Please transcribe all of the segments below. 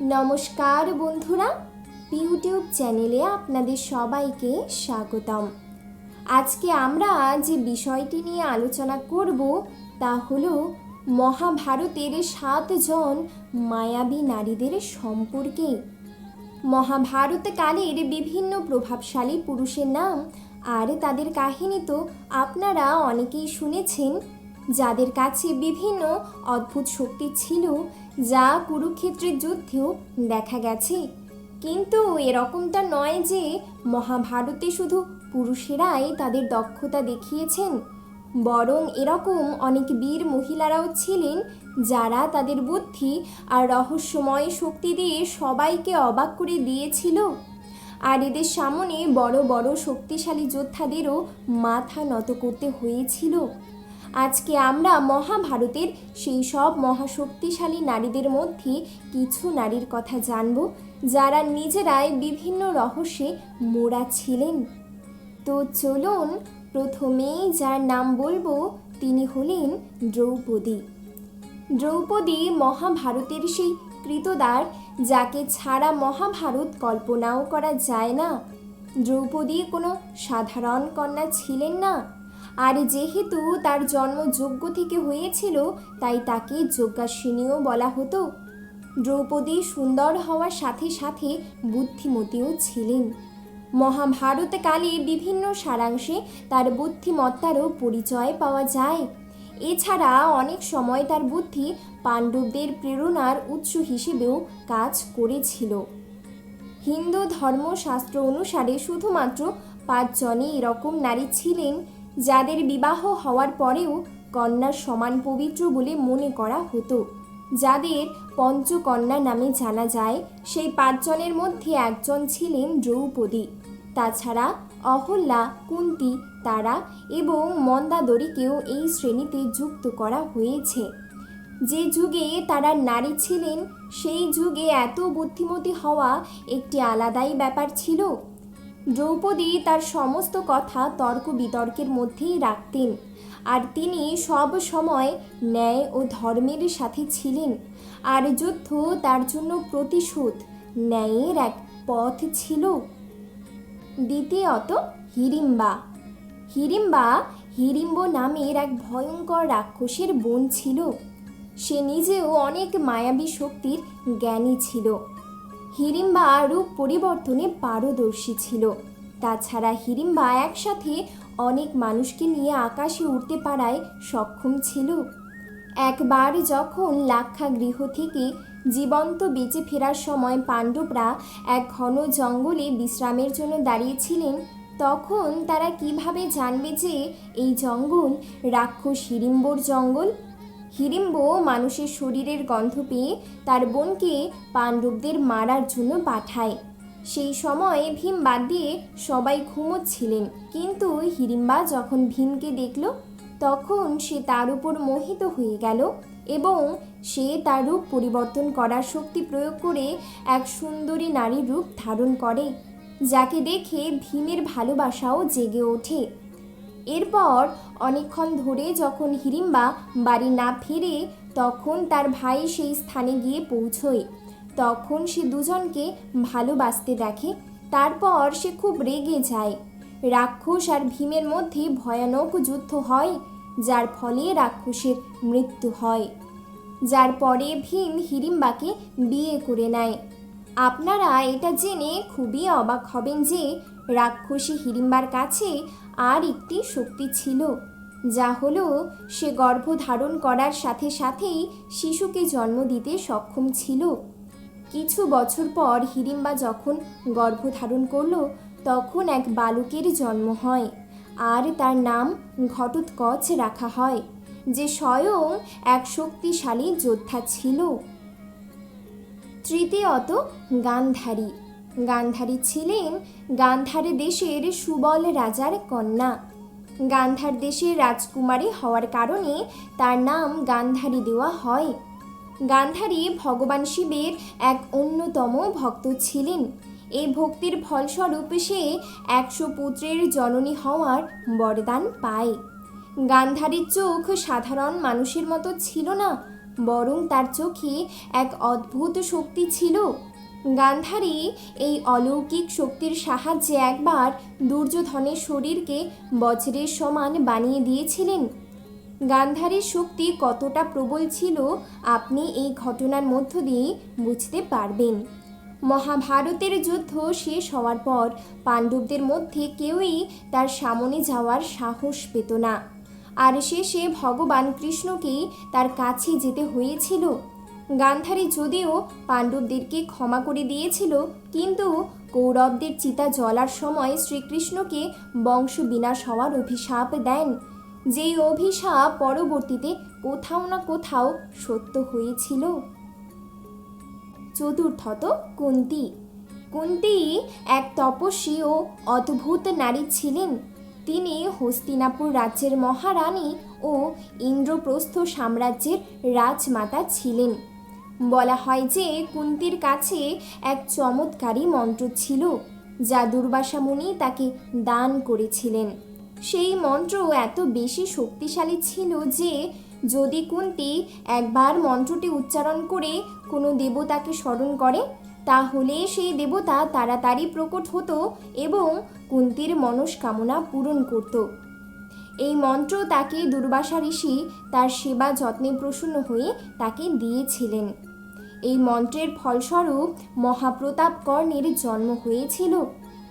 নমস্কার বন্ধুরা ইউটিউব চ্যানেলে আপনাদের সবাইকে স্বাগতম। আজকে আমরা যে বিষয়টি নিয়ে আলোচনা করব তা হলো মহাভারতের সাতজন মায়াবী নারীদের সম্পর্কে। মহাভারত কালের বিভিন্ন প্রভাবশালী পুরুষের নাম আর তাদের কাহিনী তো আপনারা অনেকেই শুনেছেন। যাদের কাছে বিভিন্ন অদ্ভুত শক্তি ছিল, যা কুরুক্ষেত্রের যুদ্ধেও দেখা গেছে। কিন্তু এরকমটা নয় যে মহাভারতে শুধু পুরুষেরাই তাদের দক্ষতা দেখিয়েছেন, বরং এরকম অনেক বীর মহিলারাও ছিলেন, যারা তাদের বুদ্ধি আর রহস্যময় শক্তি দিয়ে সবাইকে অবাক করে দিয়েছিল। আর এদের সামনে বড় বড় শক্তিশালী যোদ্ধাদেরও মাথা নত করতে হয়েছিল। আজকে আমরা মহাভারতের সেই সব মহাশক্তিশালী নারীদের মধ্যে কিছু নারীর কথা জানব, যারা নিজেরাই বিভিন্ন রহস্যে মোড়া ছিলেন। তো চলুন প্রথমেই যার নাম বলব, তিনি হলেন দ্রৌপদী। দ্রৌপদী মহাভারতের সেই কৃতদার, যাকে ছাড়া মহাভারত কল্পনাও করা যায় না। দ্রৌপদী কোনো সাধারণ কন্যা ছিলেন না আর যেহেতু তার জন্ম যোগ্য থেকে হয়েছিল, তাই তাকে যজ্ঞাসিনীও বলা হতো। দ্রৌপদী সুন্দর হওয়ার সাথে সাথে বুদ্ধিমতীও ছিলেন। মহাভারতকালে বিভিন্ন সারাংশে তার বুদ্ধিমত্তারও পরিচয় পাওয়া যায়। এছাড়া অনেক সময় তার বুদ্ধি পাণ্ডবদের প্রেরণার উৎস হিসেবেও কাজ করেছিল। হিন্দু ধর্মশাস্ত্র অনুসারে শুধুমাত্র পাঁচজনই এরকম নারী ছিলেন। যাদের বিবাহ হওয়ার পরেও কন্যার সমান পবিত্র বলে মনে করা হতো। যাদের পঞ্চকন্যা নামে জানা যায়, সেই পাঁচজনের মধ্যে একজন ছিলেন দ্রৌপদী। তাছাড়া অহল্যা, কুন্তি, তারা এবং মন্দাদরীকেও এই শ্রেণীতে যুক্ত করা হয়েছে। যে যুগে তারা নারী ছিলেন, সেই যুগে এত বুদ্ধিমতী হওয়া একটি আলাদাই ব্যাপার ছিল। দ্রৌপদী তার সমস্ত কথা তর্ক বিতর্কের মধ্যেই রাখতেন। আর তিনি সব সময় ন্যায় ও ধর্মের সাথে ছিলেন। আর যুদ্ধ তার জন্য প্রতিশোধ, ন্যায়ের এক পথ ছিল। দ্বিতীয়ত হিড়িম্বা হিড়িম্বা হিড়িম্ব নামের এক ভয়ঙ্কর রাক্ষসের বোন ছিল। সে নিজেও অনেক মায়াবী শক্তির জ্ঞানী ছিল। হিড়িম্বা রূপ পরিবর্তনে পারদর্শী ছিল। তাছাড়া হিড়িম্বা একসাথে অনেক মানুষকে নিয়ে আকাশে উঠতে পারায় সক্ষম ছিল। একবার যখন লাক্ষা গৃহ থেকে জীবন্ত বেঁচে ফেরার সময় পাণ্ডবরা এক ঘন জঙ্গলে বিশ্রামের জন্য দাঁড়িয়েছিলেন, তখন তারা কীভাবে জানবে যে এই জঙ্গল রাক্ষস হিড়িম্বর জঙ্গল? হিড়িম্ব মানুষের শরীরের গন্ধ পেয়ে তার বোনকে পাণ্ডবদের মারার জন্য পাঠায়। সেই সময় ভীম বাদ দিয়ে সবাই ঘুমোচ্ছিলেন। কিন্তু হিড়িম্বা যখন ভীমকে দেখল, তখন সে তার উপর মোহিত হয়ে গেল এবং সে তার রূপ পরিবর্তন করার শক্তি প্রয়োগ করে এক সুন্দরী নারীর রূপ ধারণ করে, যাকে দেখে ভীমের ভালোবাসাও জেগে ওঠে। এরপর অনেকক্ষণ ধরে যখন হিড়িম্বা বাড়ি না ফিরে তখন তার ভাই সেই স্থানে গিয়ে পৌঁছয়। তখন সে দুজনকে ভালোবাসতে দেখে। তারপর সে খুব রেগে যায়। রাক্ষস আর ভীমের মধ্যে ভয়ানক যুদ্ধ হয়, যার ফলে রাক্ষসের মৃত্যু হয়। যার পরে ভীম হিড়িম্বাকে বিয়ে করে নেয়। আপনারা এটা জেনে খুবই অবাক হবেন যে রাক্ষসী হিড়িম্বার কাছে আর একটি শক্তি ছিল, যা হলো সে গর্ভ ধারণ করার সাথে সাথেই শিশুকে জন্ম দিতে সক্ষম ছিল। কিছু বছর পর হিড়িম্বা যখন গর্ভ ধারণ করল, তখন এক বালকের জন্ম হয়, আর তার নাম ঘটোৎকচ রাখা হয়, যে স্বয়ং এক শক্তিশালী যোদ্ধা ছিল। তৃতীয়ত গান্ধারী। গান্ধারী ছিলেন গান্ধার দেশের সুবল রাজার কন্যা। গান্ধার দেশের রাজকুমারী হওয়ার কারণে তার নাম গান্ধারী দেওয়া হয়। গান্ধারী ভগবান শিবের এক অন্যতম ভক্ত ছিলেন। এই ভক্তির ফলস্বরূপ সে একশো পুত্রের জননী হওয়ার বরদান পায়। গান্ধারীর চোখ সাধারণ মানুষের মতো ছিল না, বরং তার চোখে এক অদ্ভুত শক্তি ছিল। গান্ধারী এই অলৌকিক শক্তির সাহায্যে একবার দুর্যোধনের শরীরকে বজ্রের সমান বানিয়ে দিয়েছিলেন। গান্ধারীর শক্তি কতটা প্রবল ছিল আপনি এই ঘটনার মধ্য দিয়ে বুঝতে পারবেন। মহাভারতের যুদ্ধ শেষ হওয়ার পর পাণ্ডবদের মধ্যে কেউই তার সামনে যাওয়ার সাহস পেত না। আর শেষে ভগবান কৃষ্ণকেই তার কাছে যেতে হয়েছিল। গান্ধারী যদিও পাণ্ডবদেরকে ক্ষমা করে দিয়েছিল, কিন্তু কৌরবদের চিতা জ্বলার সময় শ্রীকৃষ্ণকে বংশ বিনাশ হওয়ার অভিশাপ দেন। যেই অভিশাপ পরবর্তীতে কোথাও না কোথাও সত্য হয়েছিল। চতুর্থত কুন্তি। কুন্তি এক তপস্বী ও অদ্ভুত নারী ছিলেন। তিনি হস্তিনাপুর রাজ্যের মহারানী ও ইন্দ্রপ্রস্থ সাম্রাজ্যের রাজমাতা ছিলেন। বলা হয় যে কুন্তির কাছে এক চমৎকারী মন্ত্র ছিল, যা দুর্বাসা মুনি তাকে দান করেছিলেন। সেই মন্ত্র এত বেশি শক্তিশালী ছিল যে, যদি কুন্তি একবার মন্ত্রটি উচ্চারণ করে কোনো দেবতাকে স্মরণ করে, তাহলে সেই দেবতা তাড়াতাড়ি প্রকট হতো এবং কুন্তির মনস্কামনা পূরণ করত। এই মন্ত্র তাকে দুর্বাসা ঋষি তার সেবা যত্নে প্রসন্ন হয়ে তাকে দিয়েছিলেন। এই মন্ত্রের ফলস্বরূপ মহাপ্রতাপ কর্ণের জন্ম হয়েছিল।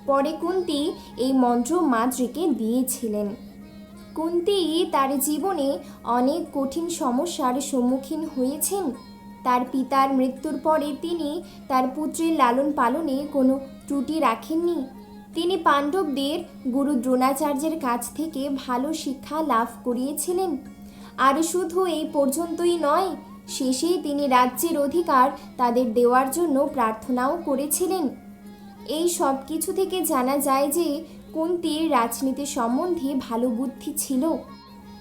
পরে কুন্তি এই মন্ত্র মাদ্রিকে দিয়েছিলেন। কুন্তি তার জীবনে অনেক কঠিন সমস্যার সম্মুখীন হয়েছেন। তার পিতার মৃত্যুর পরে তিনি তার পুত্রের লালন পালনে কোনো ত্রুটি রাখেননি। তিনি পাণ্ডবদের গুরু দ্রোণাচার্যের কাছ থেকে ভালো শিক্ষা লাভ করিয়েছিলেন। আর শুধু এই পর্যন্তই নয় শেষে তিনি রাজ্যের অধিকার তাদের দেওয়ার জন্য প্রার্থনাও করেছিলেন। এই সব কিছু থেকে জানা যায় যে কুন্তির রাজনীতি সম্বন্ধে ভালো বুদ্ধি ছিল।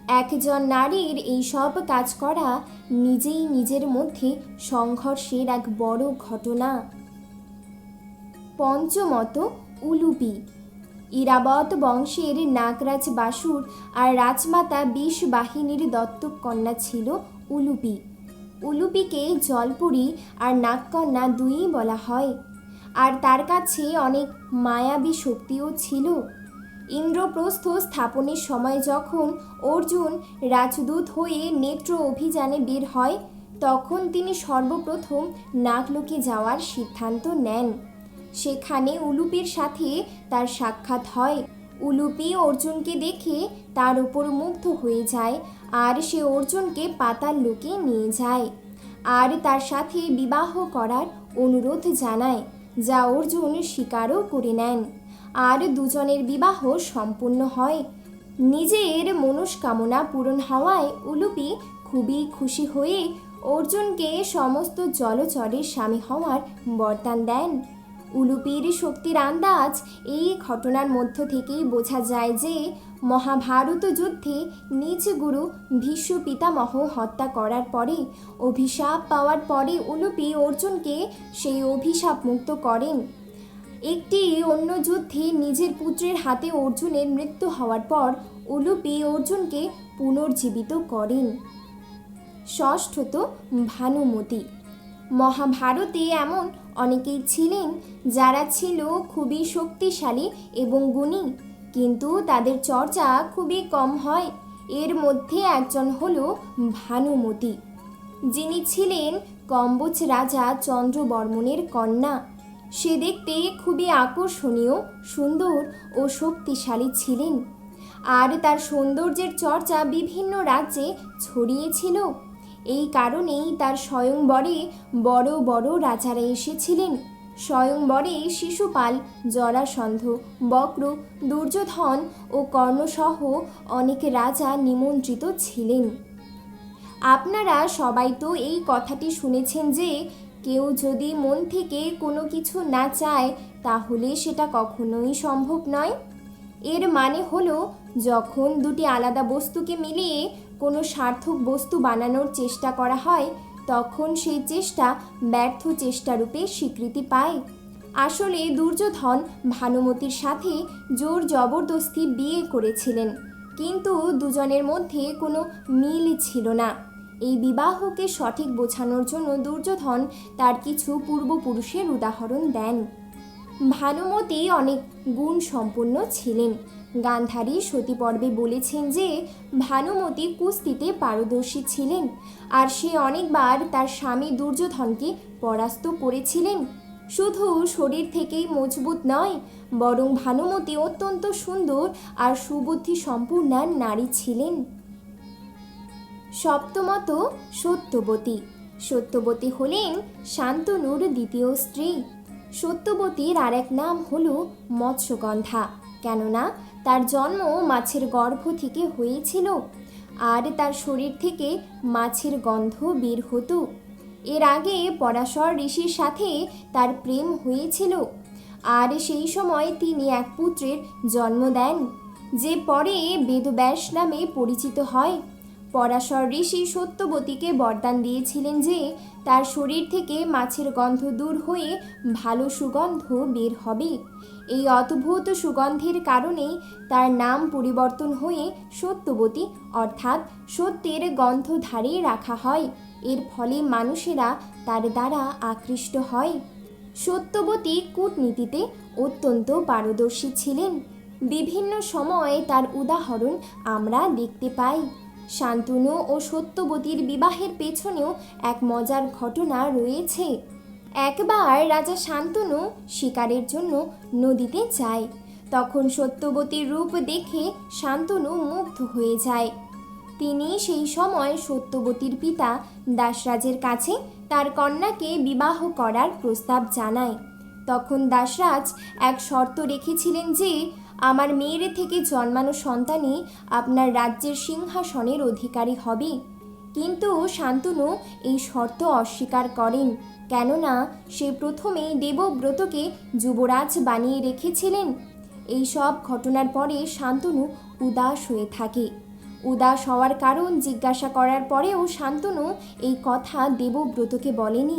একজন নারীর এই সব কাজ করা নিজেই নিজের মধ্যে সংঘর্ষের এক বড় ঘটনা। পঞ্চমত উলুপি। ইরাবত বংশের নাগরাজ বাসুর আর রাজমাতা বিষ বাহিনীর দত্তক কন্যা ছিল উলুপি। উলুপিকে জলপুরি আর নাগকন্যা দুইই বলা হয়। আর তার কাছে অনেক মায়াবী শক্তিও ছিল। ইন্দ্রপ্রস্থ স্থাপনের সময় যখন অর্জুন রাজদূত হয়ে নেত্র অভিযানে বের হয়, তখন তিনি সর্বপ্রথম নাগলোকে যাওয়ার সিদ্ধান্ত নেন। সেখানে উলুপির সাথে তার সাক্ষাৎ হয়। উলুপি অর্জুনকে দেখে তার উপর মুগ্ধ হয়ে যায় আর সে অর্জুনকে পাতাল লোকে নিয়ে যায়। আর তার সাথে বিবাহ করার অনুরোধ জানায়, যা অর্জুন স্বীকারও করে নেন। আর দুজনের বিবাহ সম্পূর্ণ হয়। নিজের মনস্কামনা পূরণ হওয়ায় উলুপি খুবই খুশি হয়ে অর্জুনকে সমস্ত জলচরের স্বামী হওয়ার বরদান দেন। উলুপির শক্তির আন্দাজ, এই ঘটনার মধ্য থেকেই বোঝা যায় যে মহাভারত যুদ্ধে নিজ গুরু ভীষ্ম পিতামহ হত্যা করার পরে, অভিশাপ পাওয়ার পরে উলুপি অর্জুনকে সেই অভিশাপ মুক্ত করেন। একটি অন্য যুদ্ধে নিজের পুত্রের হাতে অর্জুনের মৃত্যু হওয়ার পর উলুপি অর্জুনকে পুনর্জীবিত করেন। ষষ্ঠত ভানুমতি। মহাভারতে এমন অনেকেই ছিলেন যারা ছিল খুবই শক্তিশালী এবং গুণী, কিন্তু তাদের চর্চা খুবই কম হয়। এর মধ্যে একজন হল ভানুমতি, যিনি ছিলেন কম্বোজ রাজা চন্দ্রবর্মনের কন্যা। সে দেখতে খুবই আকর্ষণীয়, সুন্দর ও শক্তিশালী ছিলেন। আর তার সৌন্দর্যের চর্চা বিভিন্ন রাজ্যে ছড়িয়েছিল এই কারণেই তার স্বয়ংবরে বড় বড় রাজারা এসেছিলেন। স্বয়ংবরে শিশুপাল, জরাসন্ধ, বক্র, দুর্যোধন ও কর্ণসহ অনেক রাজা নিমন্ত্রিত ছিলেন। আপনারা সবাই তো এই কথাটি শুনেছেন যে, কেউ যদি মন থেকে কোনো কিছু না চায়, তাহলে সেটা কখনোই সম্ভব নয়। এর মানে হলো, যখন দুটি আলাদা বস্তুকে মিলিয়ে কোনো সার্থক বস্তু বানানোর চেষ্টা করা হয়, তখন সেই চেষ্টা ব্যর্থ চেষ্টারূপে স্বীকৃতি পায়। আসলে দুর্যোধন ভানুমতির সাথে জোর জবরদস্তি বিয়ে করেছিলেন, কিন্তু দুজনের মধ্যে কোনো মিল ছিল না। এই বিবাহকে সঠিক বোঝানোর জন্য দুর্যোধন তার কিছু পূর্বপুরুষের উদাহরণ দেন। ভানুমতি অনেক গুণ সম্পন্ন ছিলেন। গান্ধারী সতী পর্বে বলেছেন যে, ভানুমতি কুস্তিতে পারদর্শী ছিলেন আর সে অনেকবার তার স্বামী দুর্যোধনকে পরাস্ত করেছিলেন। শুধু শরীর থেকেই মজবুত নয়, বরং ভানুমতি অত্যন্ত সুন্দর আর সুবুদ্ধি সম্পূর্ণা নারী ছিলেন। সপ্তমত সত্যবতী। সত্যবতী হলেন শান্তনুর দ্বিতীয় স্ত্রী। সত্যবতীর আর এক নাম হল মৎস্যগন্ধা। কেননা তার জন্ম মাছের গর্ভ থেকে হয়েছিল আর তার শরীর থেকে মাছের গন্ধ বের হতো। এর আগে পরাশর ঋষির সাথে তার প্রেম হয়েছিল আর সেই সময় তিনি এক পুত্রের জন্ম দেন, যে পরে বেদব্যাস নামে পরিচিত হয়। পরাশর ঋষি সত্যবতীকে বরদান দিয়েছিলেন যে তার শরীর থেকে মাছের গন্ধ দূর হয়ে ভালো সুগন্ধ বের হবে। এই অদ্ভুত সুগন্ধের কারণেই তার নাম পরিবর্তন হয়ে সত্যবতী, অর্থাৎ সত্যের গন্ধধারে রাখা হয়। এর ফলে মানুষেরা তার দ্বারা আকৃষ্ট হয়। সত্যবতী কূটনীতিতে অত্যন্ত পারদর্শী ছিলেন। বিভিন্ন সময়ে তার উদাহরণ আমরা দেখতে পাই। শান্তনু ও সত্যবতীর বিবাহের পেছনেও এক মজার ঘটনা রয়েছে। একবার রাজা শান্তনু শিকারের জন্য নদীতে যায়। তখন সত্যবতীর রূপ দেখে শান্তনু মুগ্ধ হয়ে যায়। তিনি সেই সময় সত্যবতীর পিতা দাসরাজের কাছে তার কন্যাকে বিবাহ করার প্রস্তাব জানায়। তখন দাসরাজ এক শর্ত রেখেছিলেন যে আমার মেয়ের থেকে জন্মানো সন্তানই আপনার রাজ্যের সিংহাসনের অধিকারী হবে। কিন্তু শান্তনু এই শর্ত অস্বীকার করেন, কেননা সে প্রথমেই দেবব্রতকে যুবরাজ বানিয়ে রেখেছিলেন। এই সব ঘটনার পরে শান্তনু উদাস হয়ে থাকে। উদাস হওয়ার কারণ জিজ্ঞাসা করার পরেও শান্তনু এই কথা দেবব্রতকে বলেনি।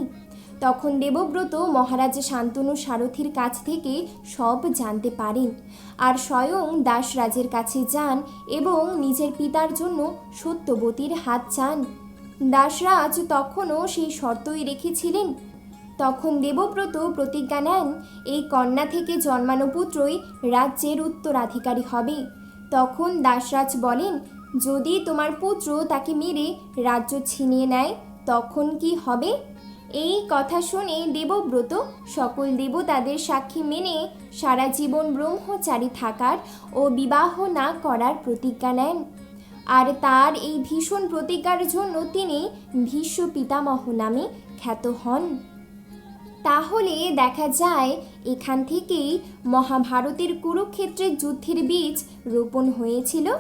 তখন দেবব্রত মহারাজ শান্তনু সারথীর কাছ থেকে সব জানতে পারেন। আর স্বয়ং দাসরাজের কাছে যান এবং নিজের পিতার জন্য সত্যবতীর হাত চান। দাসরাজ তখনও সেই শর্তই রেখেছিলেন। তখন দেবব্রত প্রতিজ্ঞা নেন, এই কন্যা থেকে জন্মানো পুত্রই রাজ্যের উত্তরাধিকারী হবে। তখন দাসরাজ বলেন, যদি তোমার পুত্র তাকে মেরে রাজ্য ছিনিয়ে নেয়, তখন কি হবে? এই কথা শুনে দেবব্রত, সকল দেবতাদের সাক্ষী মেনে সারা জীবন ব্রহ্মচারী থাকার ও বিবাহ না করার প্রতিজ্ঞা নেন। আর তার এই ভীষণ প্রতিজ্ঞার জন্য তিনি ভীষ্ম পিতামহ নামে খ্যাত হন। তাহলে দেখা যায়, এখান থেকেই মহাভারতের কুরুক্ষেত্রের যুদ্ধের বীজ রোপণ হয়েছিল।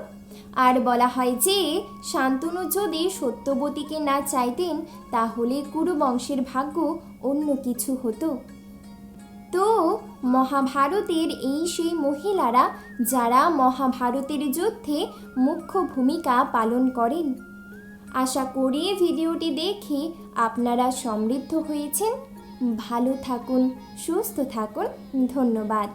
আর বলা হয় যে, শান্তনু যদি সত্যবতীকে না চাইতেন, তাহলে কুরু বংশের ভাগ্য অন্য কিছু হতো। তো মহাভারতের এই সেই মহিলারা, যারা মহাভারতের যুদ্ধে মুখ্য ভূমিকা পালন করেন। আশা করি ভিডিওটি দেখে আপনারা সমৃদ্ধ হয়েছেন। ভালো থাকুন, সুস্থ থাকুন। ধন্যবাদ।